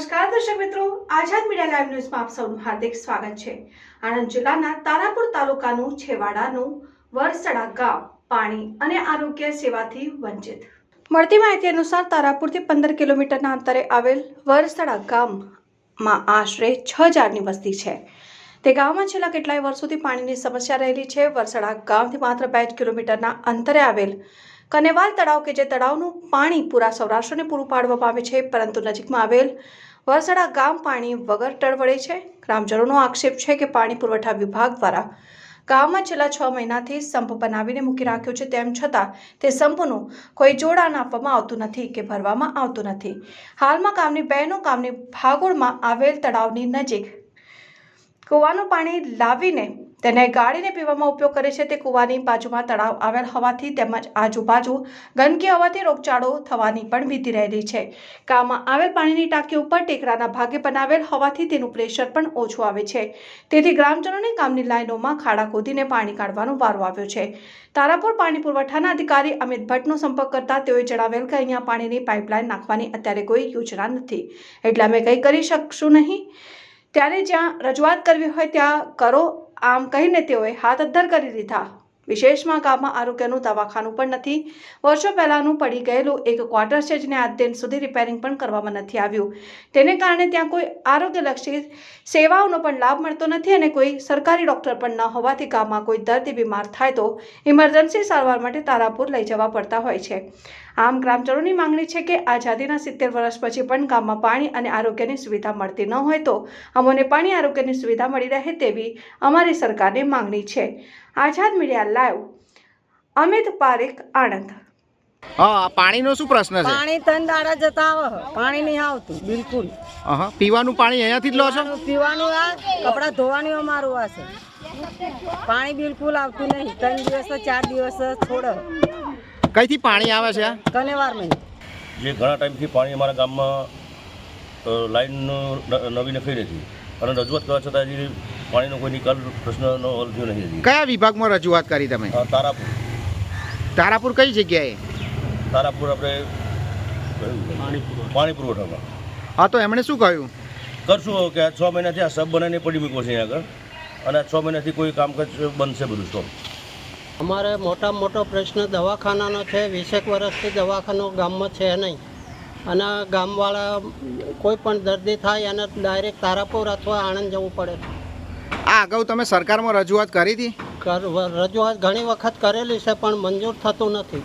નમસ્કાર દર્શક મિત્રો, આઝાદ મીડિયા લાઈવ ન્યૂઝમાં આપ સૌનું હાર્દિક સ્વાગત છે. આણંદ જિલ્લાના તારાપુર તાલુકાનું છેવાડાનું વરસડા ગામ પાણી અને આરોગ્ય સેવાથી વંચિત. મળતી માહિતી અનુસાર તારાપુરથી પંદર કિલોમીટરના અંતરે આવેલ વરસડા ગામમાં આશરે છ હજારની વસ્તી છે. તે ગામમાં છેલ્લા કેટલાય વર્ષોથી પાણીની સમસ્યા રહેલી છે. વરસડા ગામથી માત્ર બે જ કિલોમીટરના અંતરે આવેલ કનેવાલ તળાવ કે જે તળાવનું પાણી પૂરા સૌરાષ્ટ્રને પૂરું પાડવામાં આવે છે, પરંતુ નજીકમાં આવેલ વરસડા ગામ પાણી વગર ટળવળે છે. ગ્રામજનોનો આક્ષેપ છે કે પાણી પુરવઠા વિભાગ દ્વારા ગામમાં છેલ્લા છ મહિનાથી સંપ બનાવીને મૂકી રાખ્યો છે. તેમ છતાં તે સંપનું કોઈ જોડાણ આપવામાં આવતું નથી કે ભરવામાં આવતું નથી. હાલમાં ગામની બહેનો ગામની ભાગોળમાં આવેલ તળાવની નજીક કૂવાનું પાણી લાવીને તેને ગાળીને પીવામાં ઉપયોગ કરે છે તે કૂવાની બાજુમાં તળાવ આવેલ હોવાથી તેમજ આજુબાજુ ગંદકી હોવાથી રોગચાળો થવાની પણ ભીતિ રહેલી છે. ગામમાં આવેલ પાણીની ટાંકી ઉપર ટેકરાના ભાગે બનાવેલ હોવાથી તેનું પ્રેશર પણ ઓછું આવે છે. તેથી ગ્રામજનોને ગામની લાઈનોમાં ખાડા ખોદીને પાણી કાઢવાનો વારો આવ્યો છે. તારાપુર પાણી પુરવઠાના અધિકારી અમિત ભટ્ટનો સંપર્ક કરતા તેઓએ જણાવેલ કે અહીંયા પાણીની પાઇપલાઇન નાખવાની અત્યારે કોઈ યોજના નથી. એટલે અમે કંઈ કરી શકશું નહીં. ત્યારે જ્યાં રજૂઆત કરવી હોય ત્યાં કરો. આમ કહીને તેઓએ હાથ અદ્ધર કરી દીધા. વિશેષમાં ગામમાં આરોગ્યનું દવાખાનું પણ નથી. વર્ષો પહેલાંનું પડી ગયેલું એક ક્વાર્ટર છે જેને આજ દિન સુધી રિપેરિંગ પણ કરવામાં નથી આવ્યું. તેને કારણે ત્યાં કોઈ આરોગ્યલક્ષી સેવાઓનો પણ લાભ મળતો નથી અને કોઈ સરકારી ડૉક્ટર પણ ન હોવાથી ગામમાં કોઈ દર્દી બીમાર થાય તો ઇમરજન્સી સારવાર માટે તારાપુર લઈ જવા પડતા હોય છે. આમ ગ્રામજનોની માંગણી છે કે આઝાદીના સિત્તેર વર્ષ પછી પણ ગામમાં પાણી અને આરોગ્યની સુવિધા મળતી ન હોય તો અમોને પાણી આરોગ્યની સુવિધા મળી રહે તેવી અમારી સરકારની માંગણી છે. Azad media live Amit Parekh Anand. હા આ પાણીનો શું પ્રશ્ન છે? પાણી ત્રણ દાડા જતા આવે પાણી નહીં આવતું બિલકુલ. પીવાનું પાણી અહીંયાથી જ લો છો? પીવાનું આ કપડાં ધોવાનું અમારું આ છે. પાણી બિલકુલ આવતું નહીં. ત્રણ દિવસ ચાર દિવસ છોડે. કઈથી પાણી આવે છે? કનેવાર નહીં. જે ઘણા ટાઈમથી પાણી અમારા ગામમાં લાઈન નવી નખાઈ નથી અને રજૂઆત કરવા છતાં હજી પાણીનો કોઈ નિકાલ પ્રશ્નનો હલ થયો નથી કયા વિભાગમાં રજૂઆત કરી તમે? તારાપુર. તારાપુર કઈ જગ્યાએ? તારાપુર આપણે પાણી પુરવઠામાં હા તો એમણે શું કહ્યું? કરશું હવે કે આ છ મહિનાથી આ સબ બનાવીને પડી મૂક્યો છે અહીંયા આગળ. અને છ મહિનાથી કોઈ કામકાજ બનશે છે બધું સ્ટોપ અમારે મોટા મોટો પ્રશ્ન દવાખાનાનો છે વીસેક વર્ષથી દવાખાનો ગામમાં છે નહીં. અને ગામવાળા કોઈ પણ દર્દી થાય એને ડાયરેક્ટ તારાપુર અથવા આણંદ જવું પડે. આ અગાઉ તમે સરકારમાં રજૂઆત કરી હતી? રજૂઆત ઘણી વખત કરેલી છે, પણ મંજૂર થતું નથી.